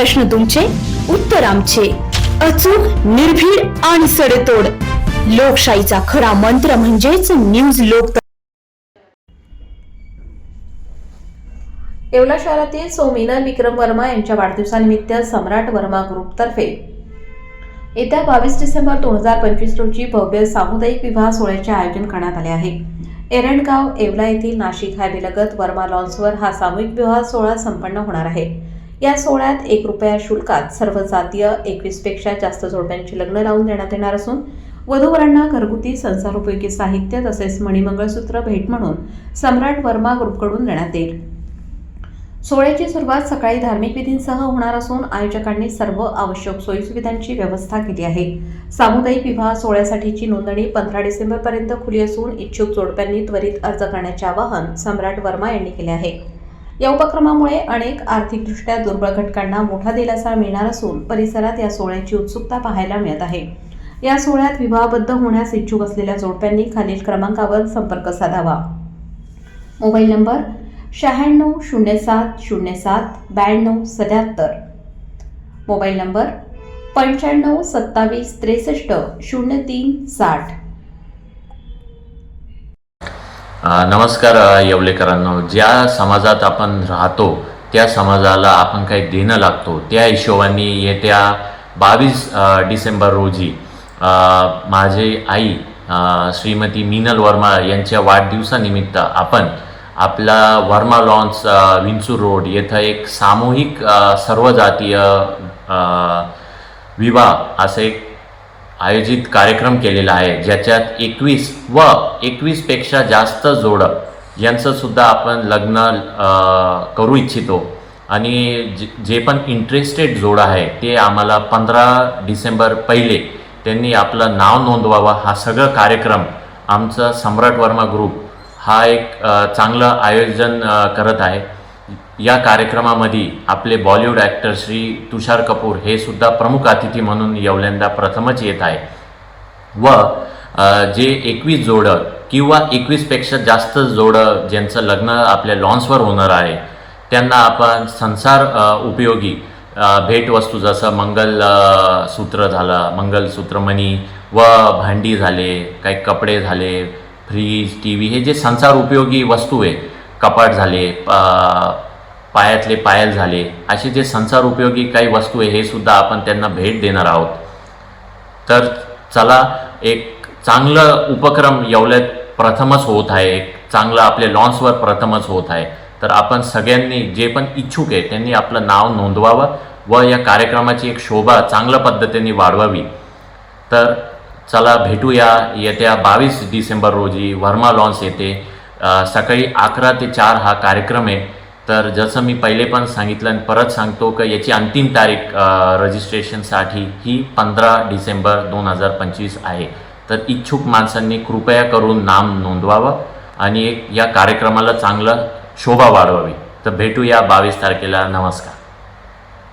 प्रश्न तुमचे उत्तर आमचे. अचूक निर्भीड आणि सडेतोड. लोकशाहीचा खरा मंत्र म्हणजेच न्यूज लोक येवला शहरातील सोमीना विक्रम वर्मा यांच्या वाढदिवसानिमित्त सम्राट वर्मा ग्रुपतर्फे येत्या बावीस डिसेंबर दोन हजार पंचवीस रोजी भव्य सामुदायिक विवाह सोहळ्याचे आयोजन करण्यात आले आहे. एरणगाव येवला येथील नाशिक हायवेलगत वर्मा लॉन्सवर हा सामूहिक विवाह सोहळा संपन्न होणार आहे. या सोहळ्यात एक रुपया शुल्कात सर्व जातीय एकवीसपेक्षा जास्त जोडप्यांची लग्न लावून देण्यात येणार असून वधूवरांना घरगुती संसारोपयोगी साहित्य तसेच मणिमंगळसूत्र भेट म्हणून सम्राट वर्मा ग्रुपकडून देण्यात येईल. सोहळ्याची सुरुवात सकाळी धार्मिक विधींसह होणार असून आयोजकांनी सर्व आवश्यक सोयीसुविधांची व्यवस्था केली आहे. सामुदायिक विवाह सोहळ्यासाठीची नोंदणी पंधरा डिसेंबरपर्यंत खुली असून इच्छुक जोडप्यांनी त्वरित अर्ज करण्याचे आवाहन सम्राट वर्मा यांनी केले आहे. या उपक्रमामुळे अनेक आर्थिकदृष्ट्या दुर्बळ घटकांना मोठा दिलासा मिळणार असून परिसरात या सोहळ्याची उत्सुकता पाहायला मिळत आहे. या सोहळ्यात विवाहबद्ध होण्यास इच्छुक असलेल्या जोडप्यांनी खालील क्रमांकावर संपर्क साधावा. मोबाईल नंबर शहाण्णव शून्य सात शून्य सात ब्याण्णव सत्याहत्तर. मोबाईल नंबर पंच्याण्णव सत्तावीस त्रेसष्ट शून्य तीन साठ. नमस्कार येवलेकरांनो. ज्या समाजात आपण राहतो त्या समाजाला आपण काही देणं लागतो त्या हिशोबाने येत्या बावीस डिसेंबर रोजी माझे आई श्रीमती मीनल वर्मा यांच्या वाढदिवसानिमित्त आपण आपला वर्मा लॉन्स विंचूर रोड येथं एक सामूहिक सर्वजातीय सर्व जातीय विवाह असं एक आयोजित कार्यक्रम केलेला आहे ज्याच्यात एकवीस व एकवीसपेक्षा जास्त जोडं यांचंसुद्धा आपण लग्न करू इच्छितो. आणि जे जे पण इंटरेस्टेड जोडं आहे ते आम्हाला पंधरा डिसेंबर पहिले त्यांनी आपलं नाव नोंदवावं. हा सगळं कार्यक्रम आमचं सम्राट वर्मा ग्रुप हा एक चांगलं आयोजन करत आहे. या कार्यक्रमामध्ये आपले बॉलिवूड ॲक्टर श्री तुषार कपूर हे सुद्धा प्रमुख अतिथी म्हणून येवल्यांदा प्रथमच येत आहे व जे एकवीस जोडं किंवा एकवीसपेक्षा जास्त जोडं ज्यांचं लग्न आपल्या लॉन्सवर होणार आहे त्यांना आपण संसार उपयोगी भेटवस्तू जसं मंगल सूत्र झालं मंगलसूत्रमणी व भांडी झाले काही कपडे झाले फ्रीज टी व्ही हे जे संसार उपयोगी वस्तू आहे कपाट झाले पायातले पायल झाले असे जे संसार उपयोगी काही वस्तू आहे हे सुद्धा आपण त्यांना भेट देणार आहोत. तर चला एक चांगलं उपक्रम येवल्यात प्रथमच होत आहे एक चांगलं आपल्या लॉन्सवर प्रथमच होत आहे. तर आपण सगळ्यांनी जे पण इच्छुक आहे त्यांनी आपलं नाव नोंदवावं व या कार्यक्रमाची एक शोभा चांगल्या पद्धतीने वाढवावी. तर चला भेटूया येत्या बावीस डिसेंबर रोजी वर्मा लॉन्स येथे. सकाळी अकरा ते चार हा कार्यक्रम आहे. तर जसं मी पहिले पण सांगितलं आणि परत सांगतो की याची अंतिम तारीख रजिस्ट्रेशनसाठी ही पंधरा डिसेंबर दोन हजार पंचवीस आहे. तर इच्छुक माणसांनी कृपया करून नाम नोंदवावं आणि एक या कार्यक्रमाला चांगलं शोभा वाढवावी. तर भेटूया बावीस तारखेला. नमस्कार.